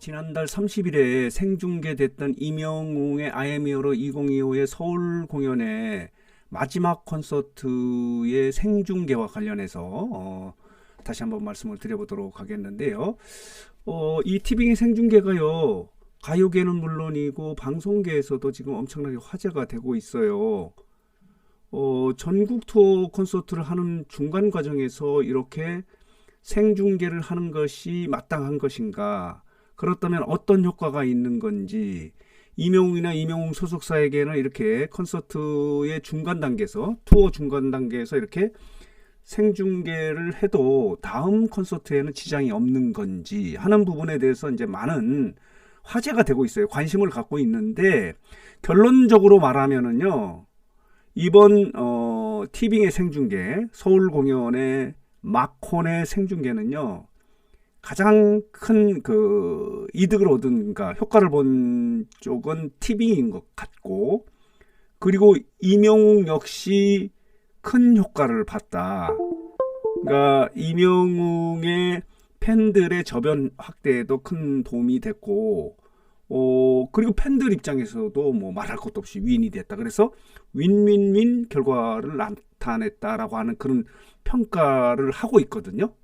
지난달 30일에 생중계됐던 이명웅의 아이미어로 2025의 서울 공연의 마지막 콘서트의 생중계와 관련해서 어, 다시 한번 말씀을 드려보도록 하겠는데요. 어, 이 티빙의 생중계가요. 가요계는 물론이고 방송계에서도 지금 엄청나게 화제가 되고 있어요. 어, 전국 투어 콘서트를 하는 중간 과정에서 이렇게 생중계를 하는 것이 마땅한 것인가? 그렇다면 어떤 효과가 있는 건지 이명웅이나 이명웅 소속사에게는 이렇게 콘서트의 중간 단계에서 투어 중간 단계에서 이렇게 생중계를 해도 다음 콘서트에는 지장이 없는 건지 하는 부분에 대해서 이제 많은 화제가 되고 있어요. 관심을 갖고 있는데 결론적으로 말하면은요. 이번 어 티빙의 생중계 서울 공연의 마콘의 생중계는요. 가장 큰 그 이득을 얻은 가 효과를 본 쪽은 티빙인 것 같고 그리고 이명웅 역시 큰 효과를 봤다. 그러니까 이명웅의 팬들의 저변 확대에도 큰 도움이 됐고 어 그리고 팬들 입장에서도 뭐 말할 것도 없이 윈이 됐다. 그래서 윈윈윈 결과를 나타냈다라고 하는 그런 평가를 하고 있거든요.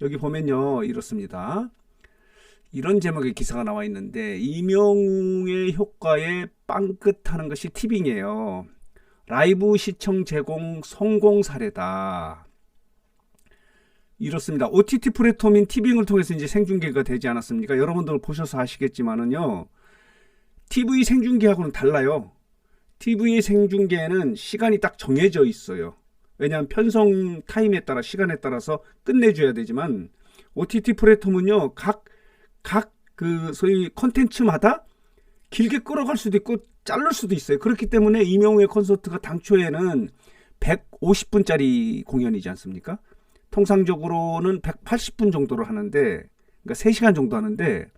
여기 보면요 이렇습니다. 이런 제목의 기사가 나와 있는데 이명웅의 효과에 빵긋하는 것이 티빙이에요. 라이브 시청 제공 성공 사례다. 이렇습니다. OTT 플랫폼인 티빙을 통해서 이제 생중계가 되지 않았습니까? 여러분들 보셔서 아시겠지만은요. TV 생중계하고는 달라요. TV 생중계는 시간이 딱 정해져 있어요. 왜냐하면 편성 타임에 따라 시간에 따라서 끝내줘야 되지만 OTT 플랫폼은요 각 각 그 소위 컨텐츠마다 길게 끌어갈 수도 있고 자를 수도 있어요. 그렇기 때문에 이명우의 콘서트가 당초에는 150분짜리 공연이지 않습니까? 통상적으로는 180분 정도로 하는데 그러니까 3시간 정도 하는데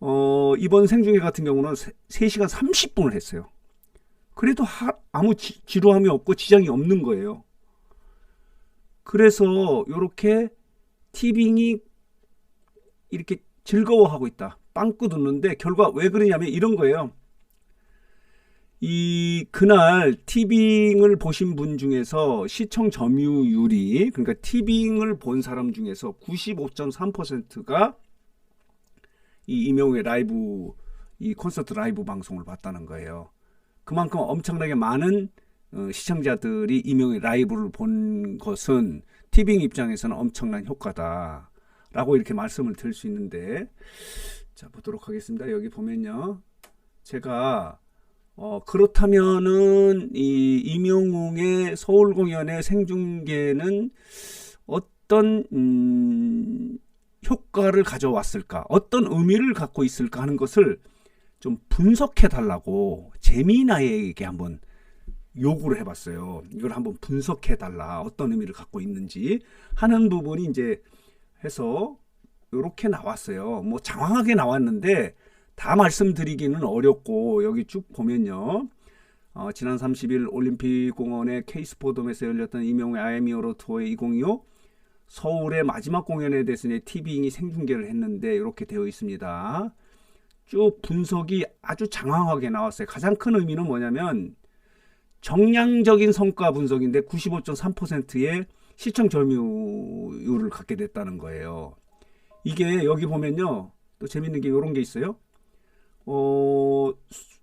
어, 이번 생중계 같은 경우는 3시간 30분을 했어요. 그래도 하, 아무 지, 지루함이 없고 지장이 없는 거예요. 그래서 이렇게 티빙이 이렇게 즐거워하고 있다. 빵꾸 듣는데 결과 왜 그러냐면 이런 거예요. 이 그날 티빙을 보신 분 중에서 시청 점유율이 그러니까 티빙을 본 사람 중에서 95.3%가 이 이명우의 라이브 이 콘서트 라이브 방송을 봤다는 거예요. 그만큼 엄청나게 많은 어, 시청자들이 이명의 라이브를 본 것은 티빙 입장에서는 엄청난 효과다. 라고 이렇게 말씀을 드릴 수 있는데, 자, 보도록 하겠습니다. 여기 보면요. 제가, 어, 그렇다면은, 이, 이명웅의 서울 공연의 생중계는 어떤, 음, 효과를 가져왔을까? 어떤 의미를 갖고 있을까 하는 것을 좀 분석해 달라고 재미나에게 한번 요구를 해봤어요. 이걸 한번 분석해 달라. 어떤 의미를 갖고 있는지 하는 부분이 이제 해서 이렇게 나왔어요. 뭐 장황하게 나왔는데 다 말씀드리기는 어렵고 여기 쭉 보면요. 어, 지난 30일 올림픽 공원의 케이스포돔에서 열렸던 이명의 아이미어로 투어의 2025 서울의 마지막 공연에 대해서 티빙이 생중계를 했는데 이렇게 되어 있습니다. 쭉 분석이 아주 장황하게 나왔어요. 가장 큰 의미는 뭐냐면 정량적인 성과 분석인데 95.3%의 시청 점유율을 갖게 됐다는 거예요. 이게 여기 보면요. 또 재밌는 게 이런 게 있어요. 어,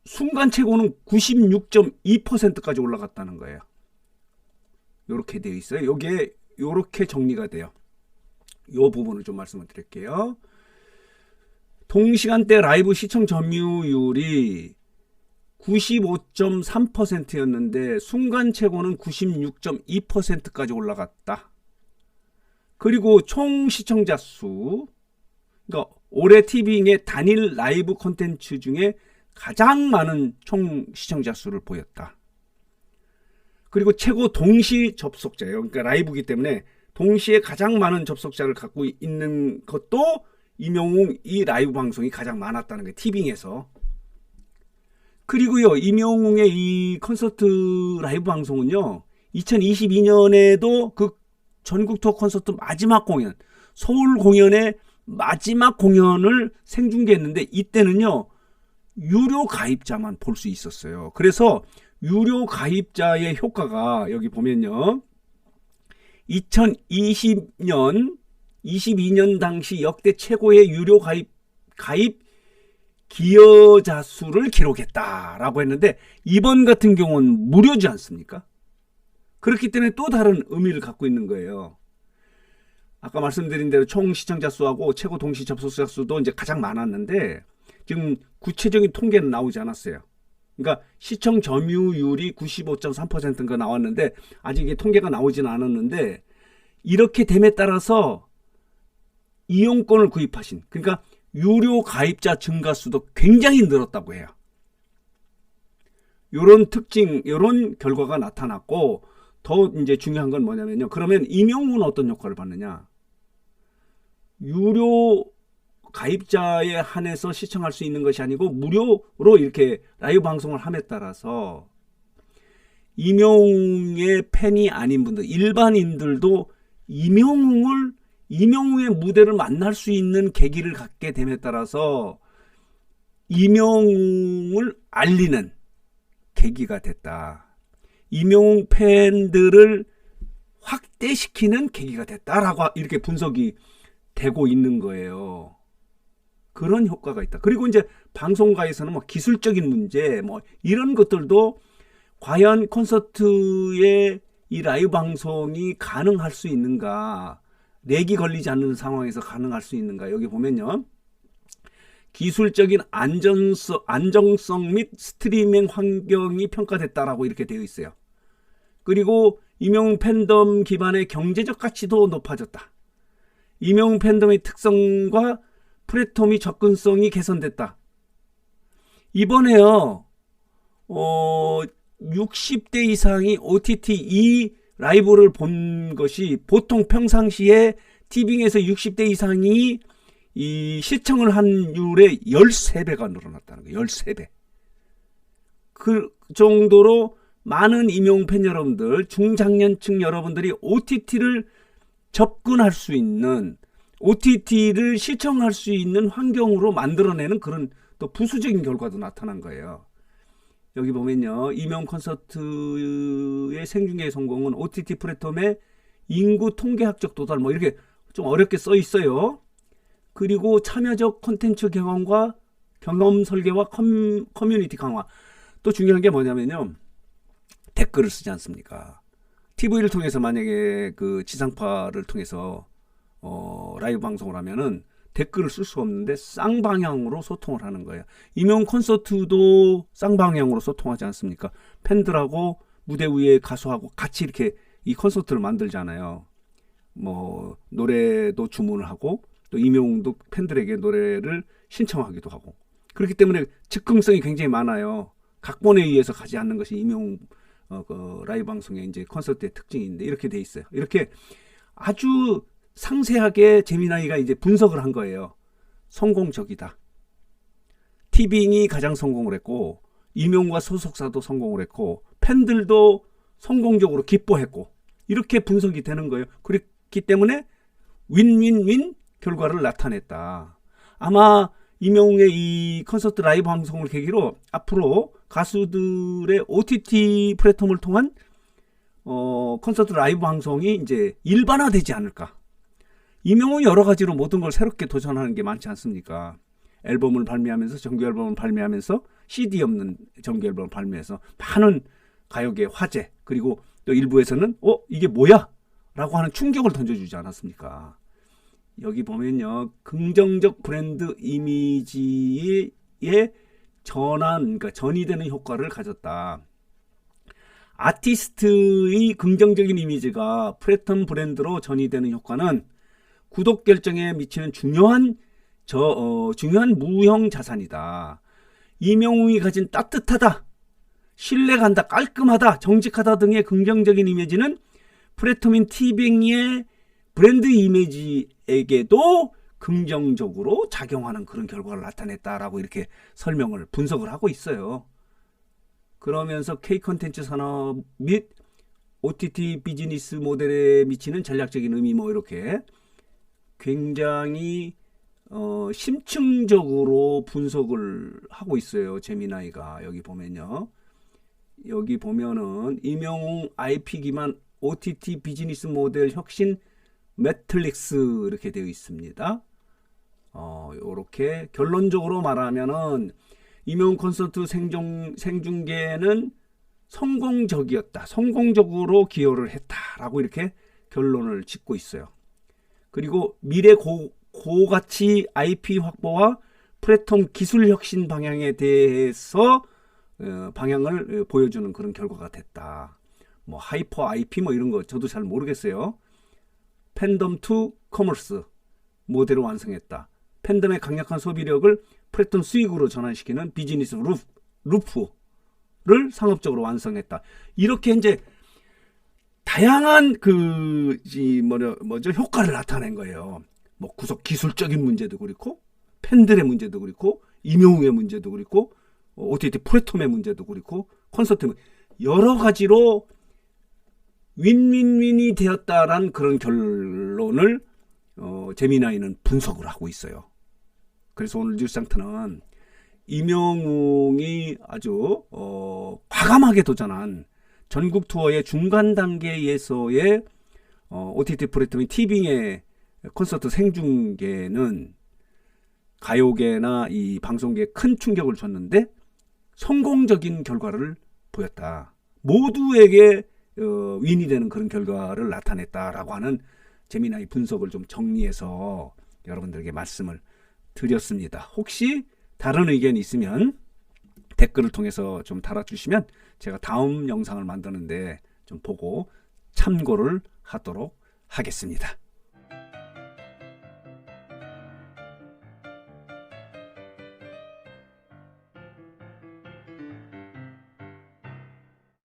순간 최고는 96.2%까지 올라갔다는 거예요. 이렇게 되어 있어요. 여기에 이렇게 정리가 돼요. 이 부분을 좀 말씀을 드릴게요. 동시간대 라이브 시청 점유율이 95.3%였는데 순간 최고는 96.2%까지 올라갔다. 그리고 총 시청자 수, 그러니까 올해 티빙의 단일 라이브 콘텐츠 중에 가장 많은 총 시청자 수를 보였다. 그리고 최고 동시 접속자예요. 그러니까 라이브기 때문에 동시에 가장 많은 접속자를 갖고 있는 것도 이명웅 이 라이브 방송이 가장 많았다는 게 티빙에서. 그리고요, 이명웅의 이 콘서트 라이브 방송은요, 2022년에도 그 전국 투어 콘서트 마지막 공연, 서울 공연의 마지막 공연을 생중계했는데 이때는요 유료 가입자만 볼 수 있었어요. 그래서 유료 가입자의 효과가 여기 보면요 2020년 22년 당시 역대 최고의 유료 가입 가입 기여자 수를 기록했다라고 했는데 이번 같은 경우는 무료지 않습니까? 그렇기 때문에 또 다른 의미를 갖고 있는 거예요. 아까 말씀드린 대로 총 시청자 수하고 최고 동시 접속자 수도 이제 가장 많았는데 지금 구체적인 통계는 나오지 않았어요. 그러니까 시청 점유율이 95.3%인가 나왔는데 아직 이게 통계가 나오지는 않았는데 이렇게 됨에 따라서 이용권을 구입하신 그러니까 유료 가입자 증가 수도 굉장히 늘었다고 해요. 요런 특징, 요런 결과가 나타났고 더 이제 중요한 건 뭐냐면요. 그러면 임용은 어떤 효과를 받느냐? 유료 가입자에 한해서 시청할 수 있는 것이 아니고 무료로 이렇게 라이브 방송을 함에 따라서 임용의 팬이 아닌 분들, 일반인들도 임용을 임영웅의 무대를 만날 수 있는 계기를 갖게 됨에 따라서 임영웅을 알리는 계기가 됐다. 임영웅 팬들을 확대시키는 계기가 됐다라고 이렇게 분석이 되고 있는 거예요. 그런 효과가 있다. 그리고 이제 방송가에서는 뭐 기술적인 문제 뭐 이런 것들도 과연 콘서트의 이 라이브 방송이 가능할 수 있는가? 렉이 걸리지 않는 상황에서 가능할 수 있는가? 여기 보면요. 기술적인 안전성, 안정성 및 스트리밍 환경이 평가됐다라고 이렇게 되어 있어요. 그리고 임용 팬덤 기반의 경제적 가치도 높아졌다. 임용 팬덤의 특성과 플랫폼이 접근성이 개선됐다. 이번에요, 어, 60대 이상이 OTT 이 라이브를 본 것이 보통 평상시에 티빙에서 60대 이상이 이 시청을 한 율의 13배가 늘어났다는 거예요. 13배. 그 정도로 많은 임용 팬 여러분들, 중장년층 여러분들이 OTT를 접근할 수 있는 OTT를 시청할 수 있는 환경으로 만들어내는 그런 또 부수적인 결과도 나타난 거예요. 여기 보면요. 임용 콘서트의 생중계 성공은 OTT 플랫폼의 인구 통계학적 도달 뭐 이렇게 좀 어렵게 써 있어요. 그리고 참여적 콘텐츠 경험과 경험 설계와 컴, 커뮤니티 강화. 또 중요한 게 뭐냐면요. 댓글을 쓰지 않습니까? TV를 통해서 만약에 그 지상파를 통해서 어, 라이브 방송을 하면은 댓글을 쓸 수 없는데 쌍방향으로 소통을 하는 거예요. 임용 콘서트도 쌍방향으로 소통하지 않습니까? 팬들하고 무대 위에 가수하고 같이 이렇게 이 콘서트를 만들잖아요. 뭐 노래도 주문을 하고 또 임용도 팬들에게 노래를 신청하기도 하고 그렇기 때문에 즉흥성이 굉장히 많아요. 각본에 의해서 가지 않는 것이 임용 어, 그 라이브 방송의 이제 콘서트의 특징인데 이렇게 돼 있어요. 이렇게 아주 상세하게 재미나이가 이제 분석을 한 거예요. 성공적이다. 티빙이 가장 성공을 했고 임용과 소속사도 성공을 했고 팬들도 성공적으로 기뻐했고 이렇게 분석이 되는 거예요. 그렇기 때문에 윈윈윈 결과를 나타냈다. 아마 임영웅의 이 콘서트 라이브 방송을 계기로 앞으로 가수들의 OTT 플랫폼을 통한 어, 콘서트 라이브 방송이 이제 일반화되지 않을까. 이명은 여러 가지로 모든 걸 새롭게 도전하는 게 많지 않습니까? 앨범을 발매하면서 정규 앨범을 발매하면서 CD 없는 정규 앨범을 발매해서 많은 가요계 화제 그리고 또 일부에서는 어 이게 뭐야? 라고 하는 충격을 던져주지 않았습니까? 여기 보면요 긍정적 브랜드 이미지의 전환 그러니까 전이 되는 효과를 가졌다. 아티스트의 긍정적인 이미지가 플랫폼 브랜드로 전이 되는 효과는 구독 결정에 미치는 중요한 저 어, 중요한 무형 자산이다. 이명웅이 가진 따뜻하다, 신뢰간다, 깔끔하다, 정직하다 등의 긍정적인 이미지는 플랫폼인 티빙의 브랜드 이미지에게도 긍정적으로 작용하는 그런 결과를 나타냈다라고 이렇게 설명을 분석을 하고 있어요. 그러면서 K 컨텐츠 산업 및 OTT 비즈니스 모델에 미치는 전략적인 의미 뭐 이렇게 굉장히 어, 심층적으로 분석을 하고 있어요. 제미나이가 여기 보면요. 여기 보면은 임영웅 IP 기반 OTT 비즈니스 모델 혁신 매트릭스 이렇게 되어 있습니다. 어, 요렇게 결론적으로 말하면은 임영웅 콘서트 생중, 생중계는 성공적이었다. 성공적으로 기여를 했다라고 이렇게 결론을 짓고 있어요. 그리고 미래 고, 고가치 IP 확보와 플랫폼 기술 혁신 방향에 대해서 어, 방향을 어, 보여주는 그런 결과가 됐다. 뭐 하이퍼 IP 뭐 이런 거 저도 잘 모르겠어요. 팬덤 투 커머스 모델을 완성했다. 팬덤의 강력한 소비력을 플랫폼 수익으로 전환시키는 비즈니스 루프, 루프를 상업적으로 완성했다. 이렇게 이제 다양한 그 이, 뭐냐 뭐죠 효과를 나타낸 거예요. 뭐 구석 기술적인 문제도 그렇고 팬들의 문제도 그렇고 임용의 문제도 그렇고 어, OTT 플랫폼의 문제도 그렇고 콘서트 문- 여러 가지로 윈윈윈이 되었다란 그런 결론을 어, 제미나이는 분석을 하고 있어요. 그래서 오늘 뉴스상트는 임영웅이 아주 어, 과감하게 도전한 전국 투어의 중간 단계에서의 어, OTT 플랫폼인 티빙의 콘서트 생중계는 가요계나 이 방송계에 큰 충격을 줬는데 성공적인 결과를 보였다. 모두에게 어, 윈이 되는 그런 결과를 나타냈다라고 하는 재미나 이 분석을 좀 정리해서 여러분들에게 말씀을 드렸습니다. 혹시 다른 의견이 있으면 댓글을 통해서 좀 달아주시면 제가 다음 영상을 만드는데 좀 보고 참고를 하도록 하겠습니다.